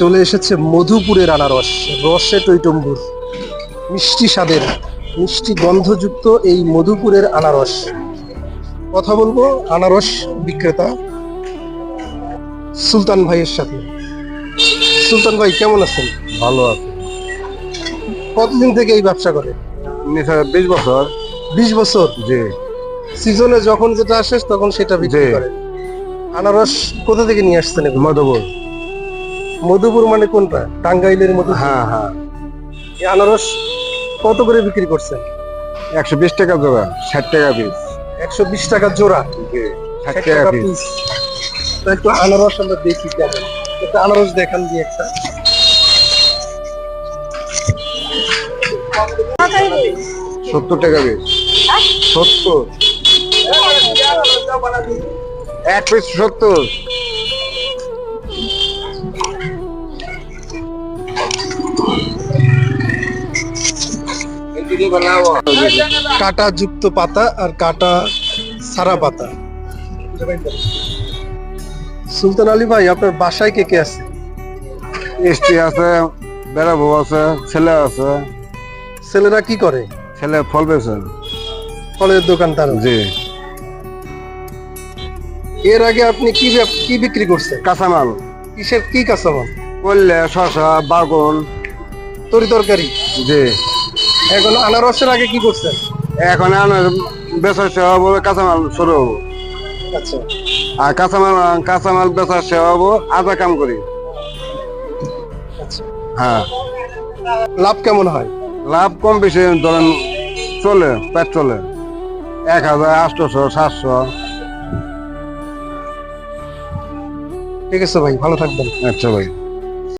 চলে এসেছে মধুপুরের আনারস রসে টৈটম্বুর মিষ্টি স্বাদের মিষ্টি গন্ধযুক্ত এই মধুপুরের আনারস। কথা বলব আনারস বিক্রেতা সুলতান ভাইয়ের সাথে। সুলতান ভাই কেমন আছেন? ভালো আছে। কতদিন থেকে এই ব্যবসা করে? বিশ বছর। বিশ বছর? জি। সিজনে যখন যেটা আসে তখন সেটা বিক্রি। করে। আনারস কোথা থেকে নিয়ে আসছেন? মধুপুর। মধুপুর মানে কোনটা টাঙ্গাইলের মধু হ্যাঁ হ্যাঁ এই আনারস কত করে বিক্রি করছেন একশো বিশ টাকা জোড়া ষাট টাকা পিস একশো বিশ টাকা জোড়া ষাট টাকা পিস একটু আনারস আমরা দেখি কেমন একটা আনারস দেখান দিয়ে একটা সত্তর টাকা পিস সত্তর এক পিস সত্তর কাটা যুক্ত পাতা আর কাটা সারা পাতা। সুলতান আলী ভাই আপনার বাসায় কে কে আছে? স্ত্রী আছে বেড়া বউ আছে ছেলে আছে। ছেলেরা কি করে? ছেলে ফল বেছে ফলের দোকান তার? জি। এর আগে আপনি কি কি বিক্রি করছেন? কাঁচামাল। কিসের কি কাঁচামাল? করলে শশা বাগুন। তরি তরকারি? জি। এখন আনারসের আগে কি করছেন? এখন আনার বেচা সেবা হব কাঁচামাল শুরু হব। আচ্ছা। আর কাঁচামাল কাঁচামাল বেচা সেবা হব আধা কাম করি। আচ্ছা। হ্যাঁ। লাভ কেমন হয়? লাভ কম বেশি ধরেন চলে পেট চলে। এক হাজার আটশোশো সাতশো। ঠিক আছে ভাই ভালো থাকবেন। আচ্ছা ভাই।